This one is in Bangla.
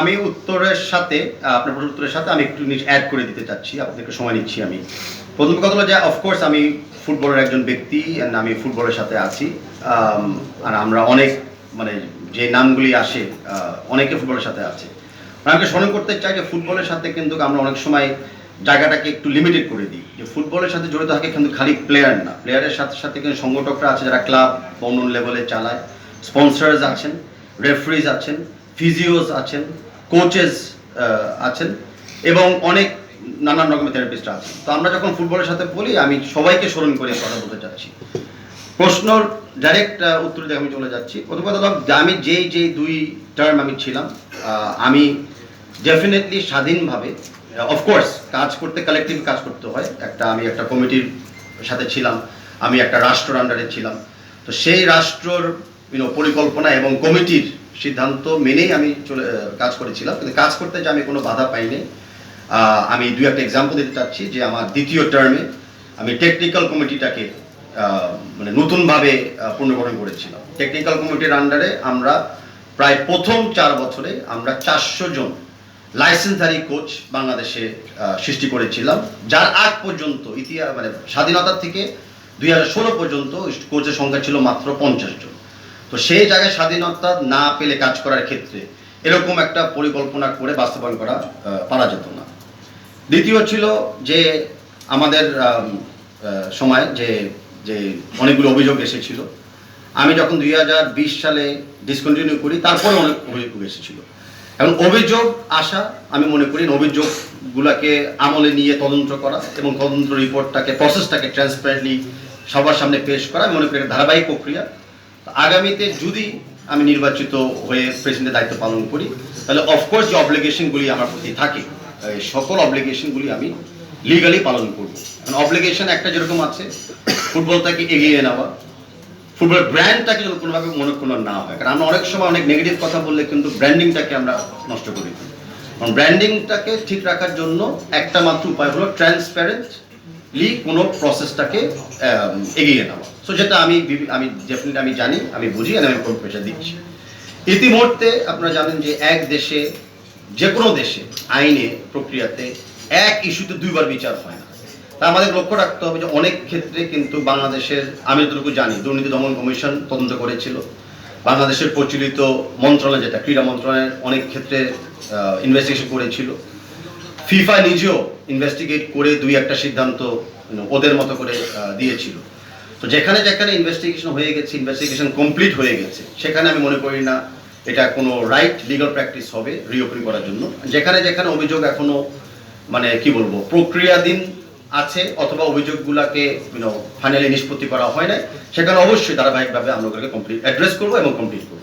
আমি উত্তরের সাথে আপনার প্রশ্ন উত্তরের সাথে আমি একটু অ্যাড করে দিতে চাচ্ছি, আপনাদেরকে সময় নিচ্ছি আমি। প্রথম কথা হলো যে অফকোর্স আমি ফুটবলের একজন ব্যক্তি and আমি ফুটবলের সাথে আছি। আর আমরা অনেক মানে যে নামগুলি আসে অনেকে ফুটবলের সাথে আছে। আমাকে স্মরণ করতে চাই যে, ফুটবলের সাথে কিন্তু আমরা অনেক সময় জায়গাটাকে একটু লিমিটেড করে দিই। যে ফুটবলের সাথে জড়িত থাকে কিন্তু খালি প্লেয়ার না। প্লেয়ারের সাথে সাথে কিন্তু সংগঠকরা আছে যারা ক্লাব অন্য লেভেলে চালায়। স্পন্সার্স আছেন রেফারিজ আছেন। ফিজিওস আছেন কোচেস আছেন, এবং অনেক নানান রকমের থেরাপিস্ট আছেন। তো আমরা যখন ফুটবলের সাথে বলি, আমি সবাইকে স্মরণ করে কথা বলতে চাচ্ছি প্রশ্নর ডাইরেক্ট উত্তরে আমি চলে যাচ্ছি। প্রথম কথা আমি যেই যেই দুই টার্ম আমি ছিলাম আমি ডেফিনেটলি স্বাধীনভাবে অফকোর্স কাজ করতে কালেকটিভ কাজ করতে হয়। একটা, আমি একটা কমিটির সাথে ছিলাম, আমি একটা রাষ্ট্র আন্ডারে ছিলাম। তো সেই রাষ্ট্রর পরিকল্পনা এবং কমিটির সিদ্ধান্ত মেনেই আমি চলে কাজ করেছিলাম। কিন্তু কাজ করতে যে আমি কোনো বাধা পাইনি আমি দু একটা এক্সাম্পল দিতে চাচ্ছি যে আমার দ্বিতীয় টার্মে আমি টেকনিক্যাল কমিটিটাকে মানে নতুনভাবে পুনর্গঠন করেছিলাম। টেকনিক্যাল কমিটির আন্ডারে আমরা প্রায় প্রথম চার বছরে আমরা চারশো জন লাইসেন্সধারী কোচ বাংলাদেশে সৃষ্টি করেছিলাম। যার আগ পর্যন্ত ইতিহাস মানে স্বাধীনতা থেকে দুই হাজার ষোলো পর্যন্ত কোচের সংখ্যা ছিল মাত্র পঞ্চাশ জন। তো সেই জায়গায় স্বাধীনতা না পেলে কাজ করার ক্ষেত্রে এরকম একটা পরিকল্পনা করে বাস্তবায়ন করা পারা যেত না। দ্বিতীয় ছিল যে আমাদের সময় যে যে অনেকগুলো অভিযোগ এসেছিল। আমি যখন দুই হাজার বিশ সালে ডিসকন্টিনিউ করি তারপরে অনেক অভিযোগ এসেছিল। এখন অভিযোগ আসা, আমি মনে করি অভিযোগগুলোকে আমলে নিয়ে তদন্ত করা এবং তদন্ত রিপোর্টটাকে প্রসেসটাকে ট্রান্সপারেন্টলি সবার সামনে পেশ করা, আমি মনে করি ধারাবাহিক প্রক্রিয়া। আগামীতে যদি আমি নির্বাচিত হয়ে প্রেসিডেন্টের দায়িত্ব পালন করি, তাহলে অফকোর্স যে অব্লিগেশনগুলি আমার প্রতি থাকে সকল অব্লিগেশনগুলি আমি লিগালি পালন করব। কারণ অব্লিগেশন একটা যেরকম আছে ফুটবলটাকে এগিয়ে নেওয়া ফুটবল ব্র্যান্ডটাকে যেন কোনোভাবে মনে কোনো না হয়। কারণ আমরা অনেক সময় অনেক নেগেটিভ কথা বললে কিন্তু ব্র্যান্ডিংটাকে আমরা নষ্ট করে কারণ ব্র্যান্ডিংটাকে ঠিক রাখার জন্য একটা মাত্র উপায় হলো ট্রান্সপ্যারেন্টলি কোনো প্রসেসটাকে এগিয়ে নেওয়া। সো যেটা আমি আমি ডেফিনেটলি আমি জানি, আমি বুঝি আর আমি প্রেশার দিচ্ছি ইতিমধ্যে আপনারা জানেন যে এক দেশে যে কোনো দেশে, আইনে, প্রক্রিয়াতে এক ইস্যুতে দুইবার বিচার হয় না। তা আমাদের লক্ষ্য রাখতে হবে যে অনেক ক্ষেত্রে কিন্তু বাংলাদেশের, আমি যতটুকু জানি, দুর্নীতি দমন কমিশন তদন্ত করেছিল। বাংলাদেশের প্রচলিত মন্ত্রণালয়, যেটা ক্রীড়া মন্ত্রণালয়ের অনেক ক্ষেত্রে ইনভেস্টিগেশন করেছিল। ফিফা নিজেও ইনভেস্টিগেট করে দুই একটা সিদ্ধান্ত ওদের মতো করে দিয়েছিল। তো যেখানে যেখানে ইনভেস্টিগেশন হয়ে গেছে ইনভেস্টিগেশন কমপ্লিট হয়ে গেছে, সেখানে আমি মনে করি না এটা কোনো রাইট লিগাল প্র্যাকটিস হবে রিওপেন করার জন্য। যেখানে যেখানে অভিযোগ এখনও মানে কি বলব, প্রক্রিয়াধীন আছে, অথবা অভিযোগগুলোকে ফাইনালি নিষ্পত্তি করা হয় নাই, সেখানে অবশ্যই ধারাবাহিকভাবে আমরা ওগুলোকে কমপ্লিট অ্যাড্রেস করব এবং কমপ্লিট করব।